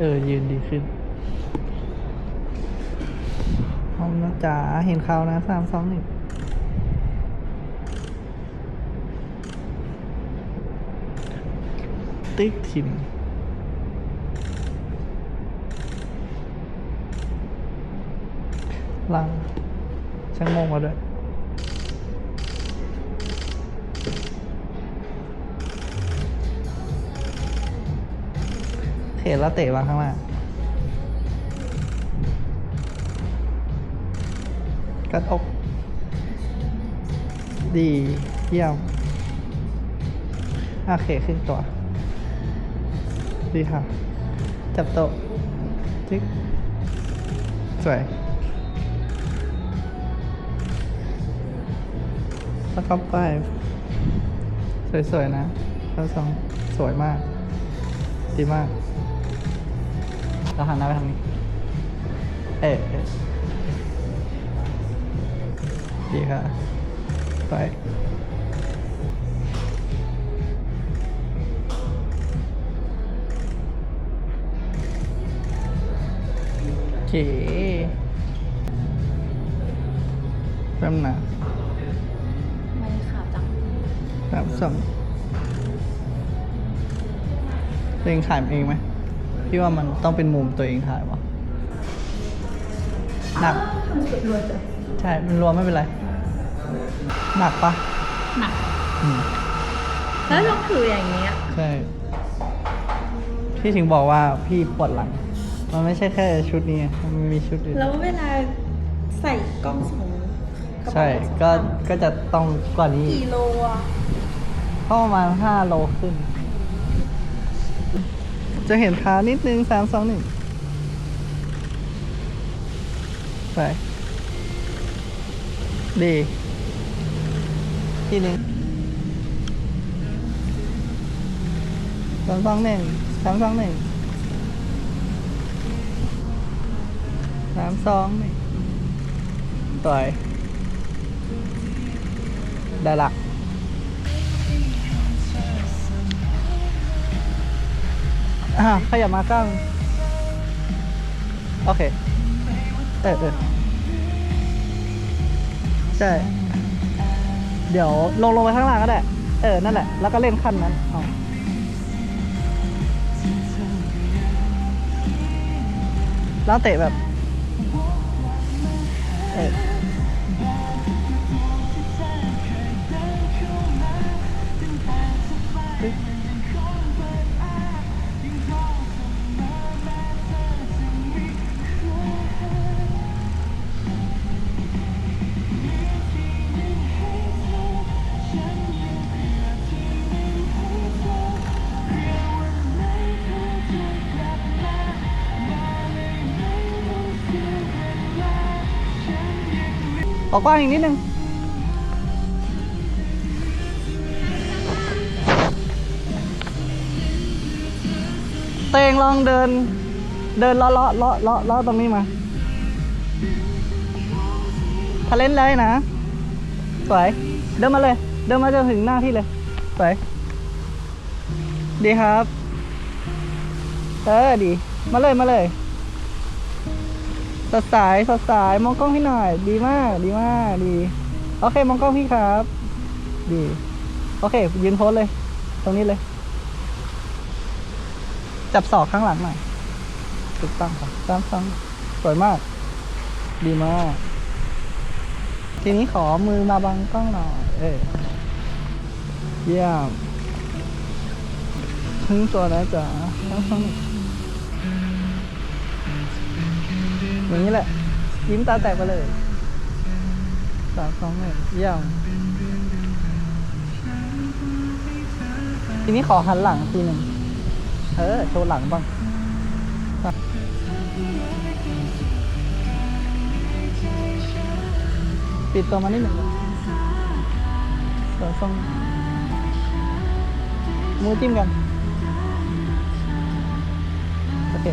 เออ ยืนดีขึ้นห้องนะจ๋าเห็นเขานะสามสองหนึ่งติ๊กทิมลังช่างงงมาด้วย เขตแล้วเตะมาข้างหน้ากัดอกดีเยี่ยมโอเคขึ้นตัว ดีค่ะ จับโต๊ะจิ๊กสวยแล้วก็ไป สวยๆนะทั้งสองสวยมาก ดีมาก เราหันหน้าไปทางนี้ เอ๊ะเอ๊ะดีค่ะ ไป โอเคแป๊บนะไม่ข่าวจังสามสองตัวเองถ่ายเองไหม พี่ว่ามันต้องเป็นมุมตัวเองถ่ายวะหนักรวยจังใช่ มันรวมไม่เป็นไร หนักปะหนัก อืม แล้วต้องถืออย่างเงี้ย ใช่ พี่ถึงบอกว่าพี่ปวดหลัง มันไม่ใช่แค่ชุดนี้ไงมันมีชุดอื่นแล้วเวลาใส่กล้องสองกระเป๋าใช่ ก็ ก็จะต้องกว่านี้กี่โลอะก็ประมาณห้าโลขึ้น จะเห็นเท้านิดนึงสามสองหนึ่งไป ดีทีหนึ่งสามสองหนึ่งสามสองหนึ่งสามสองหนึ่งสวยได้ละ อ่าขยับมาก้างโอเค เออเออใช่ เดี๋ยวลงลงไปข้างล่างก็ได้ เออ นั่นแหละ แล้วก็เล่นขั้นนั้น เอาแล้วเตะแบบ เออ ออกกว้างอีกนิดนึงเตงลองเดิน เดินเลาะเลาะเลาะเลาะเลาะตรงนี้มาทะเลนเลยนะ สวย เดินมาเลย เดินมาจนถึงหน้าที่เลย สวย ดีครับ เออดี มาเลยมาเลย สดใสสดใสมองกล้องพี่หน่อย ดีมาก ดีมากดี โอเคมองกล้องพี่ครับ ดี โอเค ยืนโพสเลย ตรงนี้เลย จับศอกข้างหลังหน่อยถูกต้องครับตามซ้ำสวยมาก ดีมาก ทีนี้ขอมือมาบังกล้องหน่อยเออเยี่ยมถึงตัวแล้วจ้ะทั้งสอง อย่างนี้แหละ ยิ้มตาแตกไปเลยสามสองหนึ่งเยี่ยมทีนี้ขอหันหลังทีหนึ่งเออ โชว์หลังบ้างปิดตัวมานิดหนึ่งเดี๋ยวส่งมือจิ้มกัน โอเค